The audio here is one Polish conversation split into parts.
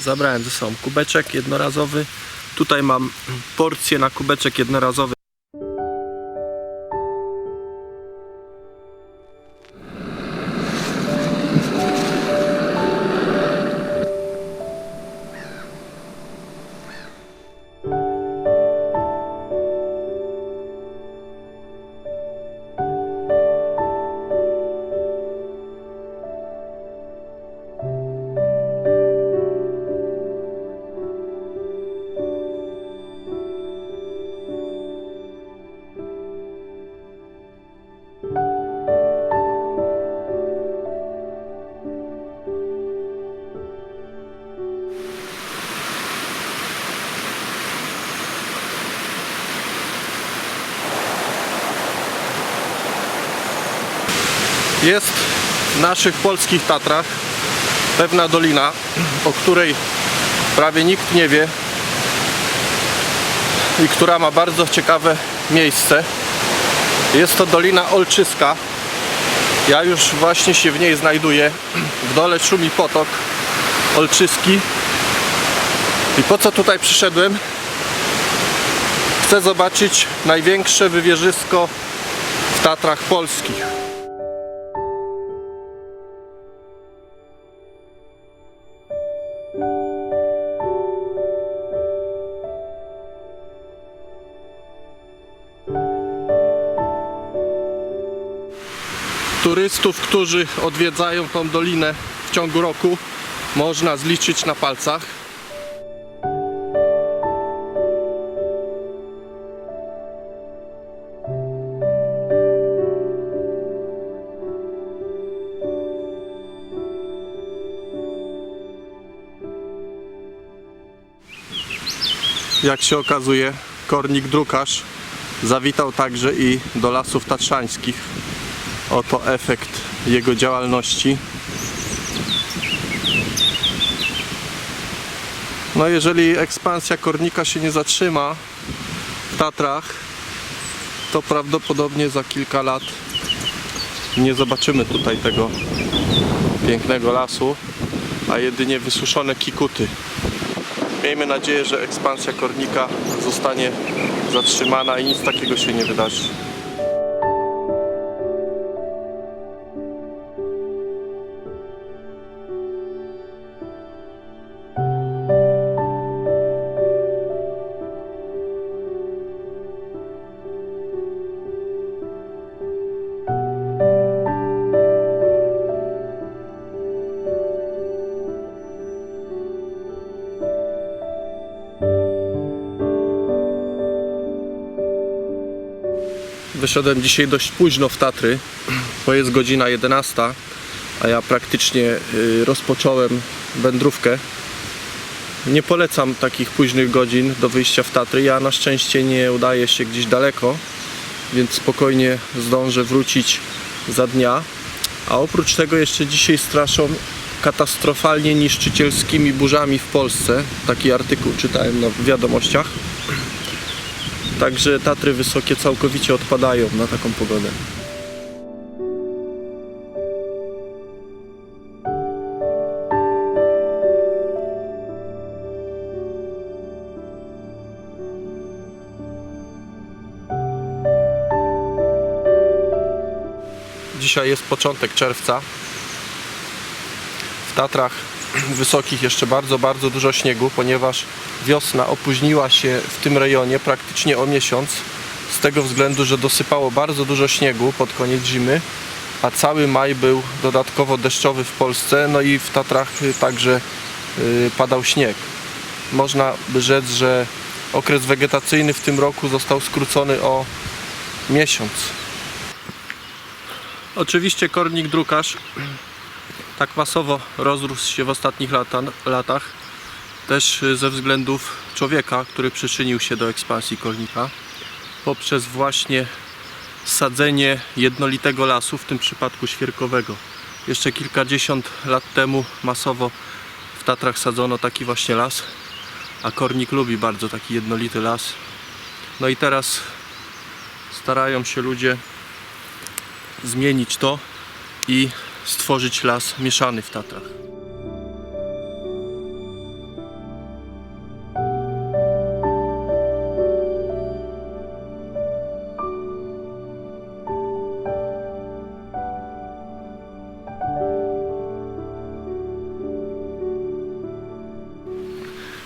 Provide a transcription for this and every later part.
Zabrałem ze sobą kubeczek jednorazowy. Tutaj mam porcję na kubeczek jednorazowy. Naszych polskich Tatrach pewna dolina, o której prawie nikt nie wie i która ma bardzo ciekawe miejsce. Jest to Dolina Olczyska. Ja już właśnie się w niej znajduję. W dole szumi potok Olczyski. I po co tutaj przyszedłem? Chcę zobaczyć największe wywierzysko w Tatrach polskich. Turystów, którzy odwiedzają tą dolinę w ciągu roku, można zliczyć na palcach. Jak się okazuje, kornik drukarz zawitał także i do lasów tatrzańskich. Oto efekt jego działalności. No jeżeli ekspansja kornika się nie zatrzyma w Tatrach, to prawdopodobnie za kilka lat nie zobaczymy tutaj tego pięknego lasu, a jedynie wysuszone kikuty. Miejmy nadzieję, że ekspansja kornika zostanie zatrzymana i nic takiego się nie wydarzy. Wyszedłem dzisiaj dość późno w Tatry, bo jest godzina 11, a ja praktycznie y, rozpocząłem wędrówkę. Nie polecam takich późnych godzin do wyjścia w Tatry. Ja na szczęście nie udaję się gdzieś daleko, więc spokojnie zdążę wrócić za dnia. A oprócz tego jeszcze dzisiaj straszą katastrofalnie niszczycielskimi burzami w Polsce. Taki artykuł czytałem na wiadomościach. Także Tatry wysokie całkowicie odpadają na taką pogodę. Dzisiaj jest początek czerwca. W Tatrach wysokich jeszcze bardzo, bardzo dużo śniegu, ponieważ wiosna opóźniła się w tym rejonie praktycznie o miesiąc. Z tego względu, że dosypało bardzo dużo śniegu pod koniec zimy, a cały maj był dodatkowo deszczowy w Polsce, no i w Tatrach y, także y, padał śnieg. Można by rzec, że okres wegetacyjny w tym roku został skrócony o miesiąc. Oczywiście kornik drukarz tak masowo rozrósł się w ostatnich lata, latach też y, ze względów człowieka, który przyczynił się do ekspansji kornika poprzez właśnie sadzenie jednolitego lasu, w tym przypadku świerkowego. Jeszcze kilkadziesiąt lat temu masowo w Tatrach sadzono taki właśnie las, a kornik lubi bardzo taki jednolity las. No i teraz starają się ludzie zmienić to i stworzyć las mieszany w Tatrach.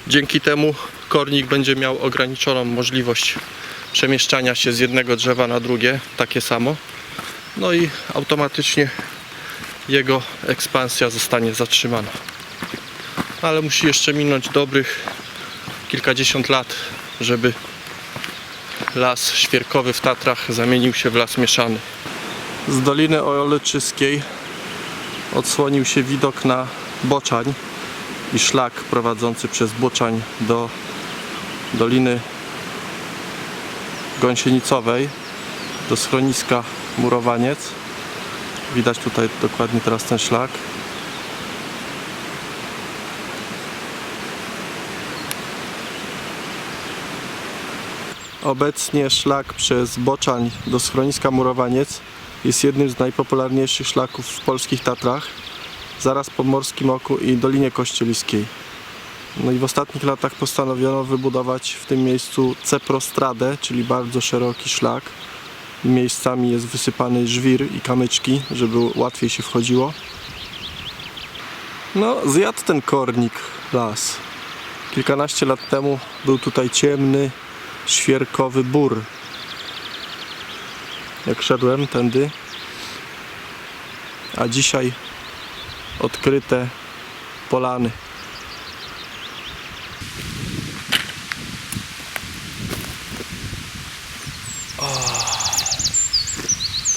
Dzięki temu kornik będzie miał ograniczoną możliwość przemieszczania się z jednego drzewa na drugie, takie samo. No i automatycznie jego ekspansja zostanie zatrzymana. Ale musi jeszcze minąć dobrych kilkadziesiąt lat, żeby las świerkowy w Tatrach zamienił się w las mieszany. Z Doliny Oleczyskiej odsłonił się widok na Boczań i szlak prowadzący przez Boczań do Doliny Gąsienicowej, do schroniska Murowaniec. Widać tutaj dokładnie teraz ten szlak. Obecnie szlak przez Boczań do schroniska Murowaniec jest jednym z najpopularniejszych szlaków w polskich Tatrach, zaraz po Morskim Oku i Dolinie Kościeliskiej. No i w ostatnich latach postanowiono wybudować w tym miejscu ceprostradę, czyli bardzo szeroki szlak. Miejscami jest wysypany żwir i kamyczki, żeby łatwiej się wchodziło. No, zjadł ten kornik las. Kilkanaście lat temu był tutaj ciemny, świerkowy bór. Jak szedłem tędy, a dzisiaj odkryte polany.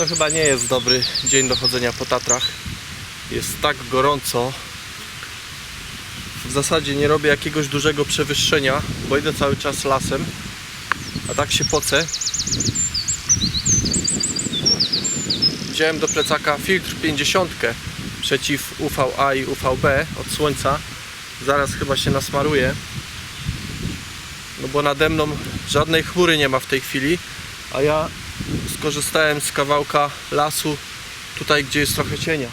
Chyba nie jest dobry dzień do chodzenia po Tatrach. Jest tak gorąco. W zasadzie nie robię jakiegoś dużego przewyższenia, bo idę cały czas lasem. A tak się pocę. Wziąłem do plecaka filtr 50 przeciw UVA i UVB od słońca. Zaraz chyba się nasmaruje. No bo nade mną żadnej chmury nie ma w tej chwili, a ja skorzystałem z kawałka lasu tutaj, gdzie jest trochę cienia.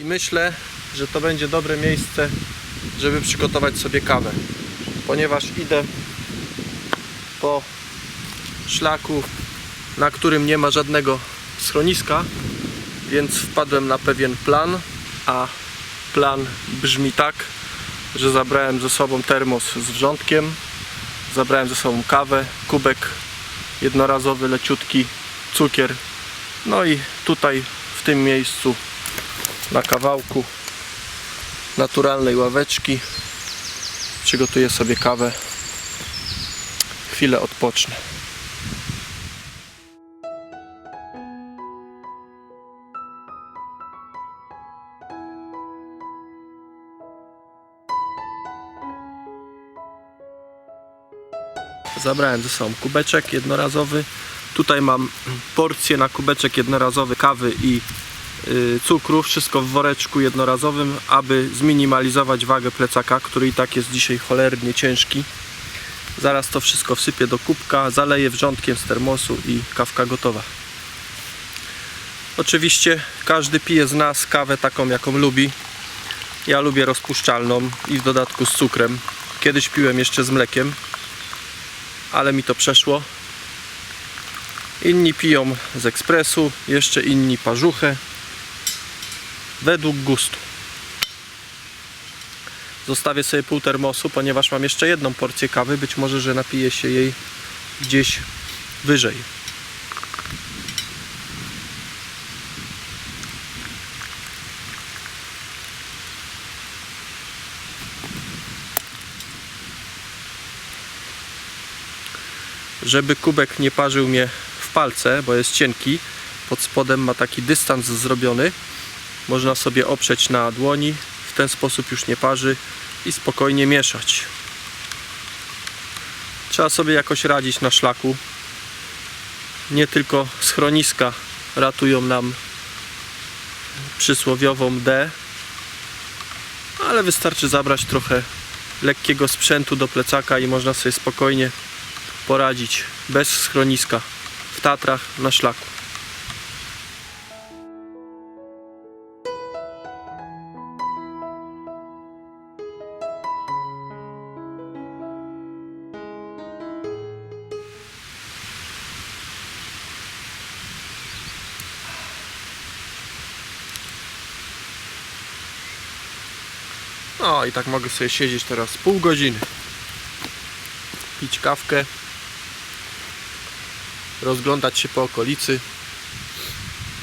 I myślę, że to będzie dobre miejsce, żeby przygotować sobie kawę. Ponieważ idę po szlaku, na którym nie ma żadnego schroniska, więc wpadłem na pewien plan, a plan brzmi tak, że zabrałem ze sobą termos z wrzątkiem, zabrałem ze sobą kawę, kubek jednorazowy, leciutki, cukier, no i tutaj w tym miejscu na kawałku naturalnej ławeczki przygotuję sobie kawę chwilę odpocznę zabrałem ze sobą kubeczek jednorazowy tutaj mam porcję na kubeczek jednorazowy kawy i y, cukru, wszystko w woreczku jednorazowym, aby zminimalizować wagę plecaka, który i tak jest dzisiaj cholernie ciężki. Zaraz to wszystko wsypię do kubka, zaleję wrzątkiem z termosu i kawka gotowa. Oczywiście każdy pije z nas kawę taką, jaką lubi. Ja lubię rozpuszczalną i w dodatku z cukrem. Kiedyś piłem jeszcze z mlekiem, ale mi to przeszło. Inni piją z ekspresu, jeszcze inni parzuchę według gustu. Zostawię sobie pół termosu, ponieważ mam jeszcze jedną porcję kawy. Być może, że napiję się jej gdzieś wyżej. Żeby kubek nie parzył mnie w palce, bo jest cienki, pod spodem ma taki dystans zrobiony, można sobie oprzeć na dłoni, w ten sposób już nie parzy i spokojnie mieszać. Trzeba sobie jakoś radzić na szlaku. Nie tylko schroniska ratują nam przysłowiową D, ale wystarczy zabrać trochę lekkiego sprzętu do plecaka i można sobie spokojnie poradzić bez schroniska w Tatrach na szlaku. No i tak mogę sobie siedzieć teraz pół godziny, pić kawkę, Rozglądać się po okolicy.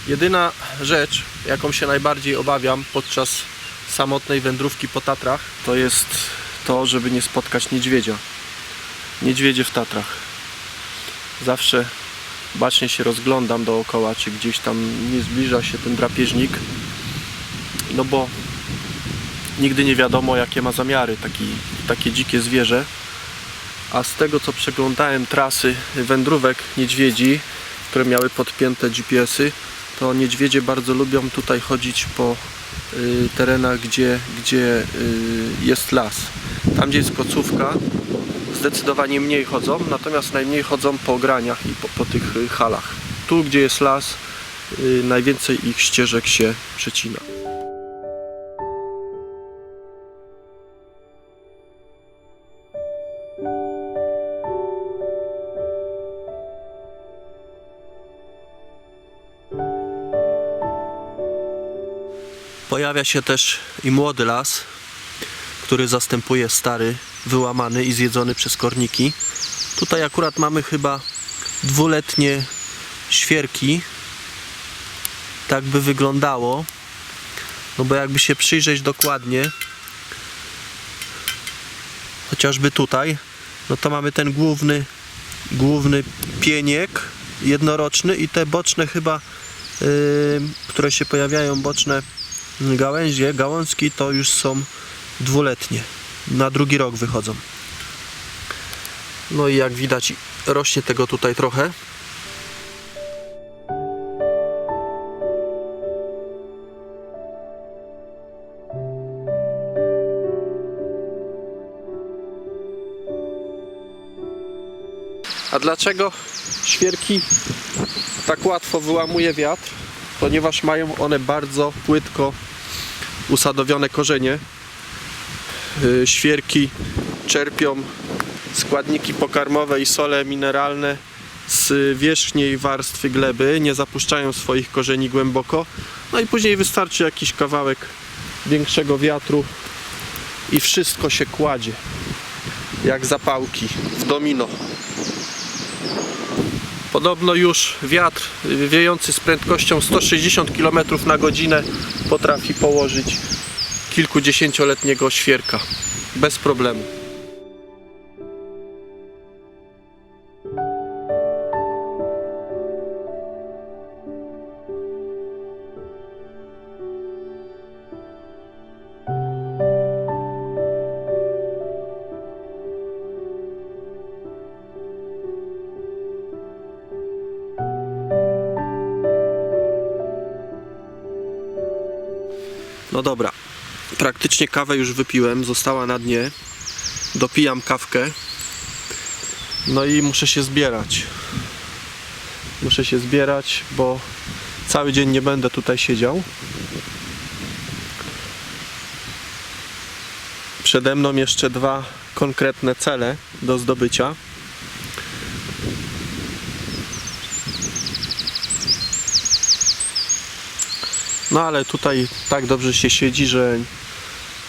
Jedyna rzecz, jaką się najbardziej obawiam podczas samotnej wędrówki po Tatrach, to jest to, żeby nie spotkać niedźwiedzia. Niedźwiedzie w Tatrach. Zawsze bacznie się rozglądam dookoła, czy gdzieś tam nie zbliża się ten drapieżnik. No bo nigdy nie wiadomo, jakie ma zamiary taki, takie dzikie zwierzę. A z tego, co przeglądałem trasy wędrówek niedźwiedzi, które miały podpięte GPS-y, to niedźwiedzie bardzo lubią tutaj chodzić po y, terenach, gdzie, gdzie y, jest las. Tam, gdzie jest kocówka, zdecydowanie mniej chodzą, natomiast najmniej chodzą po graniach i po, po tych y, halach. Tu, gdzie jest las, y, najwięcej ich ścieżek się przecina. Pojawia się też i młody las, który zastępuje stary, wyłamany i zjedzony przez korniki. Tutaj akurat mamy chyba dwuletnie świerki. Tak by wyglądało. No bo jakby się przyjrzeć dokładnie, chociażby tutaj, no to mamy ten główny, główny pieniek jednoroczny i te boczne chyba, yy, które się pojawiają, boczne gałęzie, gałązki to już są dwuletnie. Na drugi rok wychodzą. No i jak widać rośnie tego tutaj trochę. A dlaczego świerki tak łatwo wyłamuje wiatr? Ponieważ mają one bardzo płytko usadowione korzenie. Yy, Świerki czerpią składniki pokarmowe i sole mineralne z wierzchniej warstwy gleby, nie zapuszczają swoich korzeni głęboko. No i później wystarczy jakiś kawałek większego wiatru i wszystko się kładzie jak zapałki w domino. Podobno już wiatr wiejący z prędkością 160 km na godzinę potrafi położyć kilkudziesięcioletniego świerka bez problemu. No dobra, praktycznie kawę już wypiłem, została na dnie. Dopijam kawkę. No i muszę się zbierać. Muszę się zbierać, bo cały dzień nie będę tutaj siedział. Przede mną jeszcze dwa konkretne cele do zdobycia. No ale tutaj tak dobrze się siedzi, że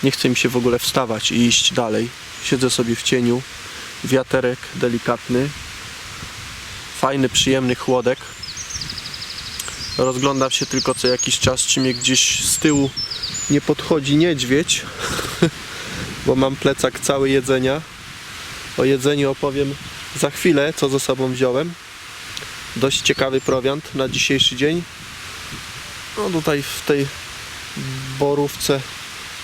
nie chce mi się w ogóle wstawać i iść dalej. Siedzę sobie w cieniu, wiaterek delikatny, fajny, przyjemny chłodek. Rozglądam się tylko co jakiś czas, czy mnie gdzieś z tyłu nie podchodzi niedźwiedź, bo mam plecak cały jedzenia. O jedzeniu opowiem za chwilę, co ze sobą wziąłem. Dość ciekawy prowiant na dzisiejszy dzień. No tutaj w tej borówce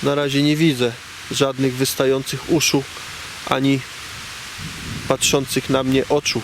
na razie nie widzę żadnych wystających uszu ani patrzących na mnie oczu.